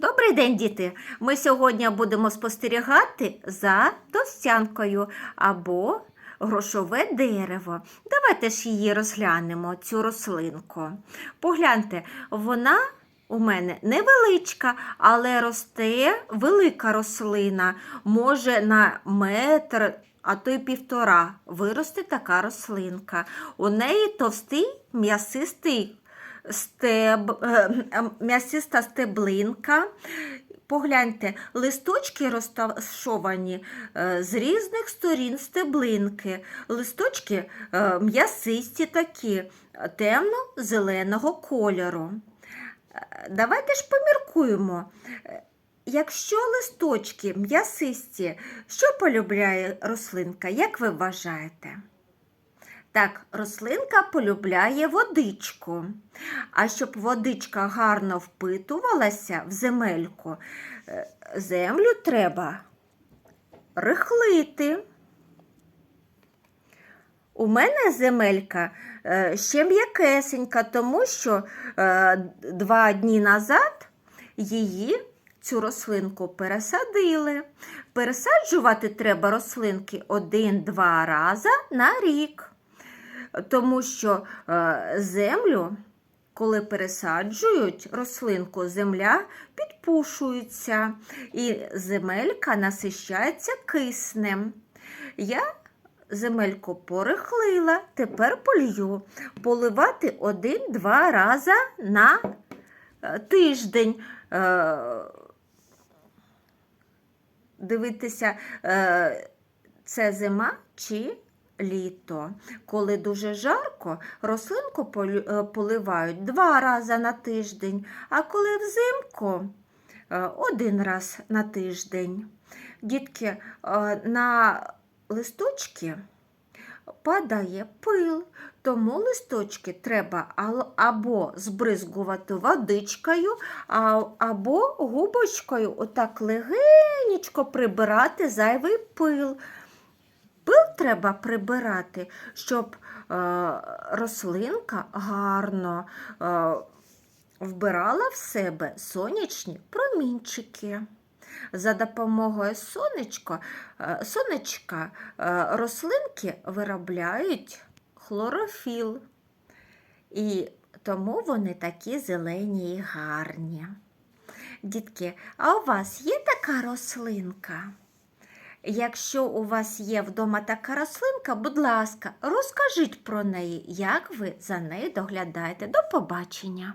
Добрий день, діти! Ми сьогодні будемо спостерігати за товстянкою або грошове дерево. Давайте ж її розглянемо, цю рослинку. Погляньте, вона у мене невеличка, але росте велика рослина. Може на метр, а то й півтора виросте така рослинка. У неї товстий м'ясистий стеб, е, е, м'ясиста стеблинка. Погляньте, листочки розташовані е, з різних сторін стеблинки. Листочки е, м'ясисті такі, темно-зеленого кольору. Давайте ж поміркуємо. Якщо листочки м'ясисті, що полюбляє рослинка, як ви вважаєте? Так, рослинка полюбляє водичку. А щоб водичка гарно впитувалася в земельку, е, землю треба рихлити. У мене земелька е, ще м'якесенька, тому що е, два дні назад її, цю рослинку, пересадили. Пересаджувати треба рослинки один-два рази на рік тому що е, землю, коли пересаджують рослинку, земля підпушується і земелька насищається киснем. Я земельку порихлила, тепер полью. Поливати один-два рази на е, тиждень. Е, Дивитися, це зима чи літо. Коли дуже жарко, рослинку е, поливають два рази на тиждень, а коли взимку е, один раз на тиждень. Дітки, е, на листочки падає пил, тому листочки треба або збризгувати водичкою, або губочкою отак легенечко прибирати зайвий пил. Треба прибирати, щоб е, рослинка гарно е, вбирала в себе сонячні промінчики. За допомогою сонечка, е, сонечка е, рослинки виробляють хлорофіл. І тому вони такі зелені і гарні. Дітки, а у вас є така рослинка? Якщо у вас є вдома така рослинка, будь ласка, розкажіть про неї, як ви за нею доглядаєте. До побачення!